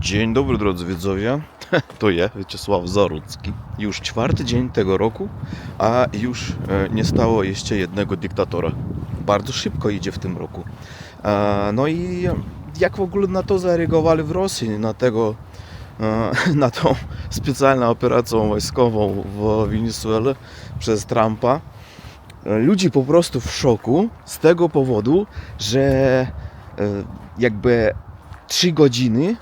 Dzień dobry drodzy widzowie, to ja, Wieczysław Zarudzki. Już czwarty dzień tego roku, a już e, nie stało jeszcze jednego dyktatora. Bardzo szybko idzie w tym roku. E, No i jak w ogóle na to zareagowali w Rosji, na tego, e, na tą specjalną operację wojskową w Wenezuelę przez Trumpa. Ludzi po prostu w szoku z tego powodu, że jakby trzy godziny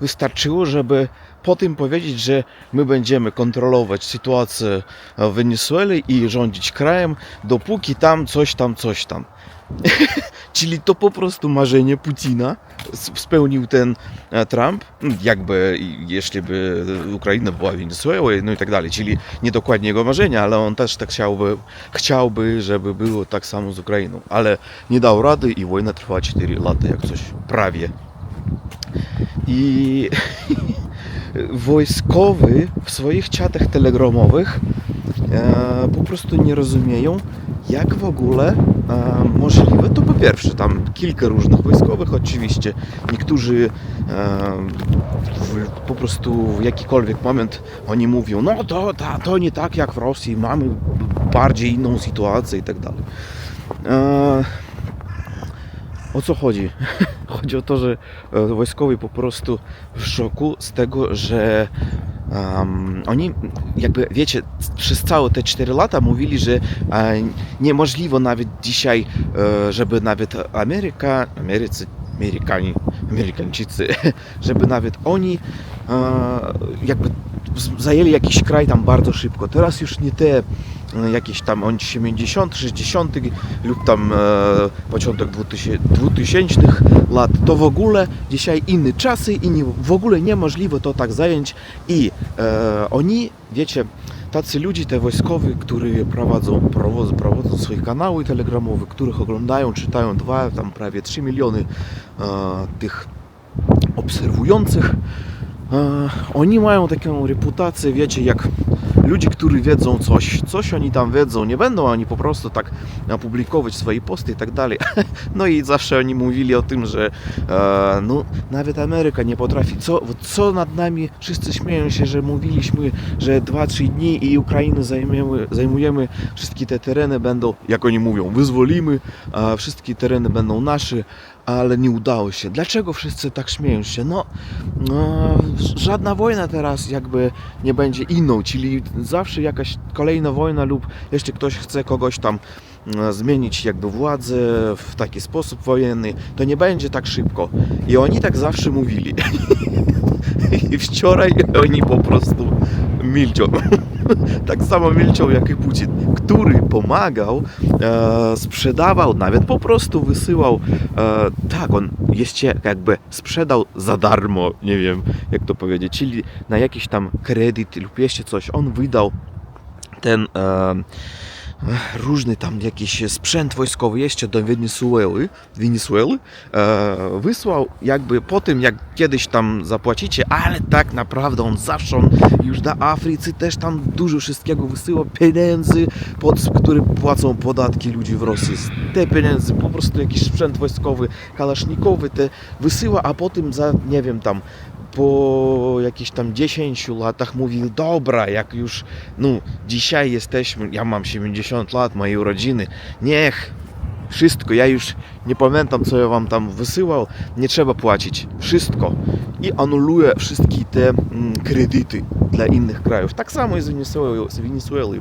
wystarczyło, żeby po tym powiedzieć, że my będziemy kontrolować sytuację w Wenezueli i rządzić krajem, dopóki tam coś tam, coś tam. Czyli to po prostu marzenie Putina spełnił ten e, Trump, jakby jeśli by Ukraina była Wenezuelą, no i tak dalej. Czyli nie dokładnie jego marzenie, ale on też tak chciałby, chciałby, żeby było tak samo z Ukrainą. Ale nie dał rady i wojna trwa 4 lata, jak coś prawie. I wojskowi w swoich czatach telegramowych e, po prostu nie rozumieją, jak w ogóle e, możliwe. To po pierwsze, tam kilka różnych wojskowych, oczywiście. Niektórzy e, w, po prostu w jakikolwiek moment oni mówią, no to, to, to nie tak jak w Rosji, mamy bardziej inną sytuację i tak dalej. E, o co chodzi? Chodzi o to, że e, wojskowi po prostu w szoku z tego, że em, oni jakby, wiecie, przez całe te 4 lata mówili, że e, niemożliwe nawet dzisiaj, e, żeby nawet Ameryka, Amerycy, Amerykanie, Amerykańczycy, żeby nawet oni jakby zajęli jakiś kraj tam bardzo szybko. Teraz już nie te e, jakieś tam on 70, 60 lub tam e, początek 2000, 2000 lat, to w ogóle dzisiaj inne czasy i nie, w ogóle niemożliwe to tak zająć i e, oni, wiecie, tacy ludzie, te wojskowi, którzy prowadzą, prowadzą, prowadzą swoje kanały telegramowe, których oglądają, czytają dwa, tam prawie 3 miliony e, tych obserwujących, oni mają taką reputację, wiecie, jak ludzie, którzy wiedzą coś, coś oni tam wiedzą, nie będą oni po prostu tak e, publikować swoje posty i tak dalej. No i zawsze oni mówili o tym, że e, no, nawet Ameryka nie potrafi, co, co nad nami, wszyscy śmieją się, że mówiliśmy, że 2-3 dni i Ukrainę zajmiemy, zajmujemy, wszystkie te tereny będą, jak oni mówią, wyzwolimy, a wszystkie tereny będą nasze, ale nie udało się. Dlaczego wszyscy tak śmieją się? No, no żadna wojna teraz jakby nie będzie inną, czyli zawsze jakaś kolejna wojna lub jeszcze ktoś chce kogoś tam e, zmienić jakby władzę w taki sposób wojenny, to nie będzie tak szybko. I oni tak zawsze mówili. I wczoraj oni po prostu milczą. tak samo milczą jak i Putin, który pomagał, e, sprzedawał, nawet po prostu wysyłał. E, tak, on jeszcze jakby sprzedał za darmo, nie wiem jak to powiedzieć, czyli na jakiś tam kredyt lub jeszcze coś. On wydał ten e, różny tam jakiś sprzęt wojskowy jeszcze do Wenezueli, Wenezueli e, wysłał jakby po tym jak kiedyś tam zapłacicie, ale tak naprawdę on zawsze on już na Afryce też tam dużo wszystkiego wysyła pieniędzy, pod które płacą podatki ludzi w Rosji. Te pieniędzy po prostu jakiś sprzęt wojskowy, kalasznikowy te wysyła, a potem za nie wiem tam po jakichś tam 10 latach mówił, dobra, jak już no dzisiaj jesteśmy, ja mam 70 lat, mojej urodziny, niech wszystko, ja już nie pamiętam co ja wam tam wysyłał, nie trzeba płacić, wszystko i anuluje wszystkie te mm, kredyty dla innych krajów. Tak samo i z Wenezueli, z Wenezueli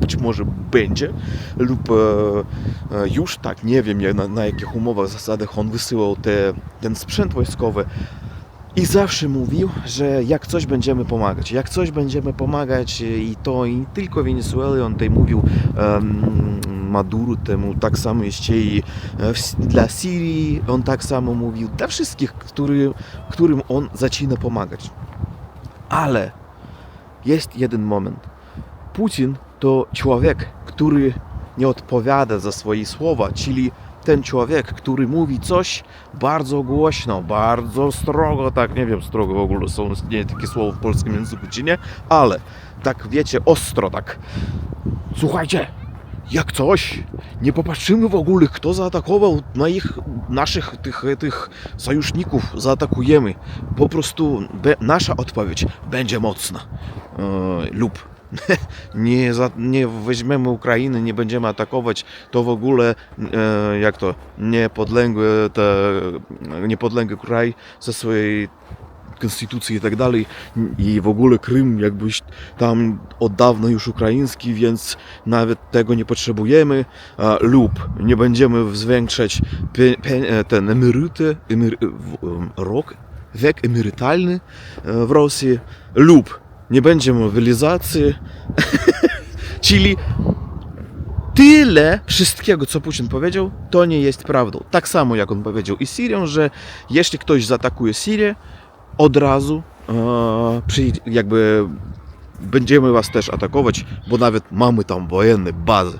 być może będzie lub e, e, już tak, nie wiem na, na jakich umowach, zasadach on wysyłał te, ten sprzęt wojskowy, i zawsze mówił, że jak coś będziemy pomagać, jak coś będziemy pomagać e, i to i tylko Wenezueli, on tutaj mówił um, Maduro temu, tak samo jeszcze i e, dla Syrii, on tak samo mówił, dla wszystkich, który, którym on zaczyna pomagać. Ale jest jeden moment. Putin to człowiek, który nie odpowiada za swoje słowa, czyli ten człowiek, który mówi coś bardzo głośno, bardzo strogo, tak nie wiem, strogo w ogóle są istnieje takie słowo w polskim języku czy nie, ale tak wiecie, ostro tak. Słuchajcie, jak coś, nie popatrzymy w ogóle, kto zaatakował na ich, naszych tych, tych sojuszników, zaatakujemy. Po prostu be, nasza odpowiedź będzie mocna. E, lub nie, za, nie weźmiemy Ukrainy, nie będziemy atakować, to w ogóle e, jak to niepodległy, te, niepodległy kraj ze swojej konstytucji i tak dalej. I w ogóle Krym jakbyś tam od dawna już ukraiński, więc nawet tego nie potrzebujemy lub nie będziemy zwiększać pie, pie, ten emeryty, emery, em, rok, wiek emerytalny e, w Rosji lub nie będzie mobilizacji czyli tyle wszystkiego, co Putin powiedział, to nie jest prawdą. Tak samo jak on powiedział i Syrią, że jeśli ktoś zaatakuje Syrię, od razu e, przyjdzie, jakby będziemy was też atakować, bo nawet mamy tam wojenne bazy.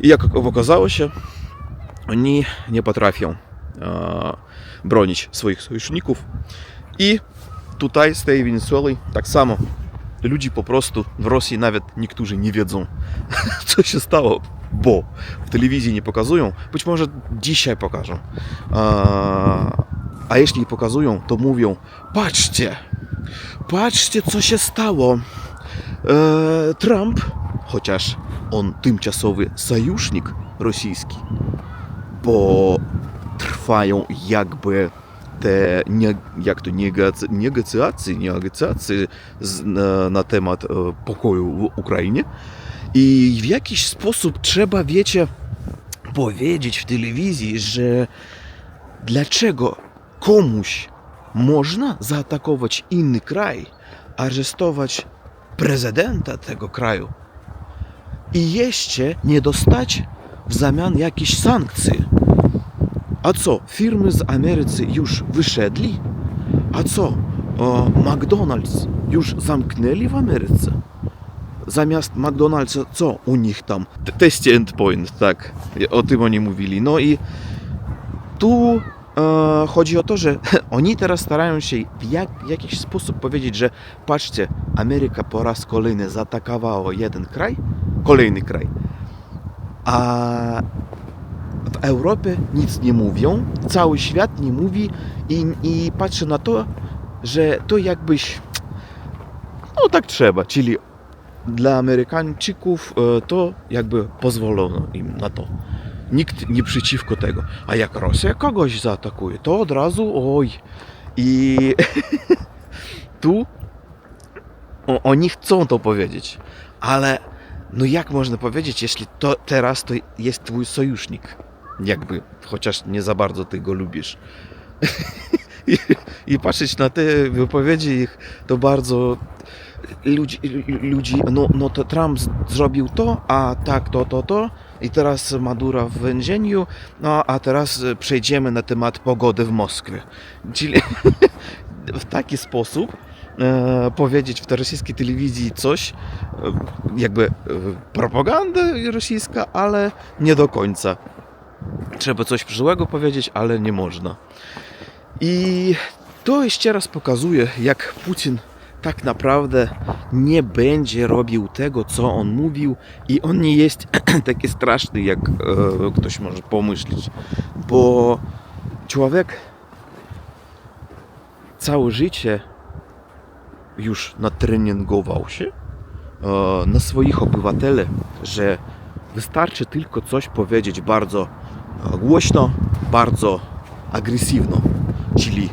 I jak okazało się, oni nie potrafią e, bronić swoich sojuszników. I tutaj z tej Wenezueli tak samo ludzi po prostu w Rosji nawet niektórzy nie wiedzą, co się stało, bo w telewizji nie pokazują. Być może dzisiaj pokażą. A, a jeśli pokazują, to mówią: Patrzcie, patrzcie, co się stało. E, Trump, chociaż on tymczasowy sojusznik rosyjski, bo trwają jakby te jak to negocjacje, negocjacje na, na temat e, pokoju w Ukrainie. I w jakiś sposób trzeba, wiecie, powiedzieć w telewizji, że dlaczego komuś można zaatakować inny kraj, aresztować prezydenta tego kraju i jeszcze nie dostać w zamian jakichś sankcji. A co, firmy z Ameryki już wyszedli? A co, o, McDonald's już zamknęli w Ameryce? Zamiast McDonald'sa, co u nich tam? Testy endpoint, tak, o tym oni mówili. No i tu e, chodzi o to, że oni teraz starają się w jak, jakiś sposób powiedzieć, że patrzcie, Ameryka po raz kolejny zaatakowała jeden kraj, kolejny kraj, a w Europie nic nie mówią, cały świat nie mówi i, i patrzy na to, że to jakbyś, no tak trzeba, czyli dla Amerykańczyków e, to jakby pozwolono im na to. Nikt nie przeciwko tego. A jak Rosja kogoś zaatakuje, to od razu oj. I tu o, oni chcą to powiedzieć, ale no jak można powiedzieć, jeśli to teraz to jest twój sojusznik? Jakby, chociaż nie za bardzo ty go lubisz. I, I patrzeć na te wypowiedzi ich, to bardzo ludzi, ludzi no, no to Trump zrobił to, a tak to, to, to i teraz Maduro w więzieniu, no a teraz przejdziemy na temat pogody w Moskwie. Czyli w taki sposób e, powiedzieć w tej rosyjskiej telewizji coś, e, jakby e, propaganda rosyjska, ale nie do końca. Trzeba coś przyszłego powiedzieć, ale nie można. I to jeszcze raz pokazuje, jak Putin tak naprawdę nie będzie robił tego, co on mówił, i on nie jest taki straszny, jak e, ktoś może pomyśleć, bo człowiek całe życie już natreningował się e, na swoich obywateli, że wystarczy tylko coś powiedzieć bardzo głośno, bardzo agresywno, czyli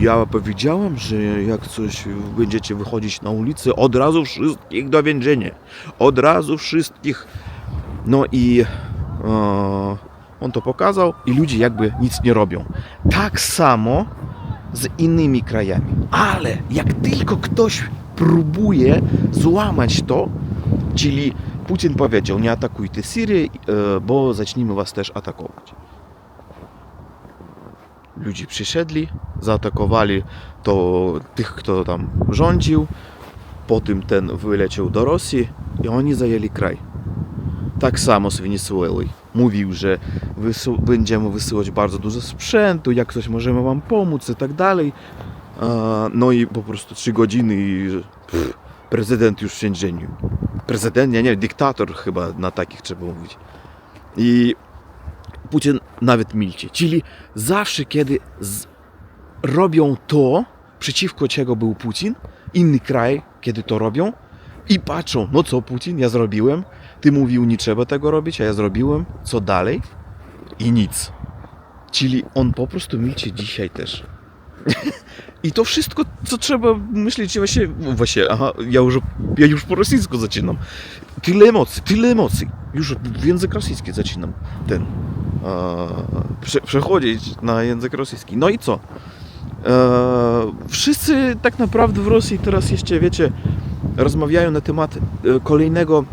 ja powiedziałem, że jak coś będziecie wychodzić na ulicę, od razu wszystkich do więzienia. Od razu wszystkich. No i e, on to pokazał i ludzie jakby nic nie robią. Tak samo z innymi krajami. Ale jak tylko ktoś próbuje złamać to, czyli Putin powiedział, nie atakujcie Syrię, e, bo zaczniemy was też atakować. Ludzie przyszedli, zaatakowali to tych, kto tam rządził, potem ten wyleciał do Rosji i oni zajęli kraj. Tak samo z Wenezuelą. Mówił, że wysu- będziemy wysyłać bardzo dużo sprzętu, jak coś możemy wam pomóc i tak dalej. A, No i po prostu trzy godziny i pff, prezydent już w więzieniu. Prezydent, ja nie wiem, dyktator chyba na takich trzeba mówić. I Putin nawet milczy. Czyli zawsze, kiedy robią to, przeciwko czego był Putin, inny kraj, kiedy to robią, i patrzą, no co Putin, ja zrobiłem, ty mówił, nie trzeba tego robić, a ja zrobiłem, co dalej? I nic. Czyli on po prostu milczy dzisiaj też. I to wszystko, co trzeba myśleć właśnie, właśnie, aha, ja już, ja już po rosyjsku zaczynam. Tyle emocji, tyle emocji. Już w język rosyjski zaczynam ten, e, prze, przechodzić na język rosyjski. No i co? E, wszyscy tak naprawdę w Rosji teraz jeszcze, wiecie, rozmawiają na temat e, kolejnego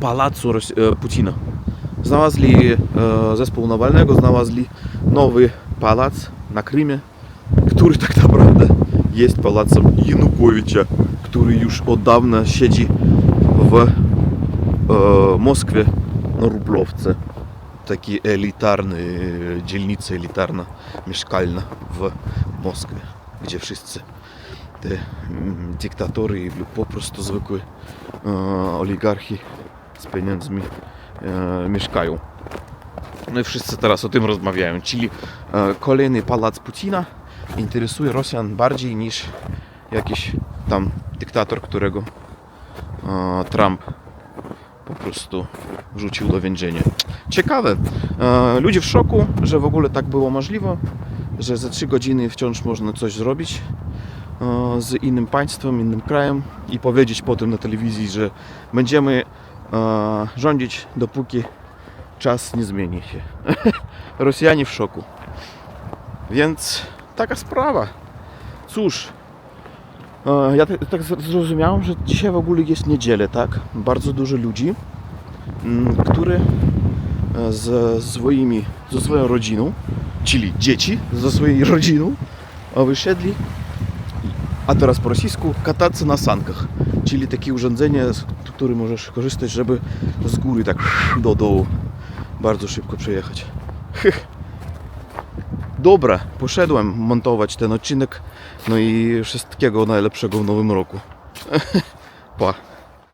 pałacu e, Putina. Znalazli e, zespół Nawalnego, znalazli nowy pałac na Krymie, który tak naprawdę jest pałacem Janukowicza, który już od dawna siedzi w e, Moskwie na Rublowce. Taki elitarny, e, dzielnica elitarna, mieszkalna w Moskwie, gdzie wszyscy te mm, dyktatory lub po prostu zwykłe e, oligarchi z pieniędzmi e, mieszkają. No i wszyscy teraz o tym rozmawiają, czyli e, kolejny pałac Putina interesuje Rosjan bardziej niż jakiś tam dyktator, którego e, Trump po prostu wrzucił do więzienia. Ciekawe. E, ludzie w szoku, że w ogóle tak było możliwe, że za 3 godziny wciąż można coś zrobić e, z innym państwem, innym krajem i powiedzieć potem na telewizji, że będziemy e, rządzić dopóki czas nie zmieni się. Rosjanie w szoku. Więc taka sprawa. Cóż, e, ja tak, zrozumiałem, że dzisiaj w ogóle jest niedzielę, tak? Bardzo dużo ludzi, mm, który ze swoimi, ze swoją rodziną, czyli dzieci ze swojej rodziną, e, wysiedli, a teraz po rosyjsku, katacy na sankach, czyli takie urządzenie, z którym możesz korzystać, żeby z góry tak do dołu bardzo szybko przejechać. Dobra, poszedłem montować ten odcinek. No i wszystkiego najlepszego w nowym roku. Pa.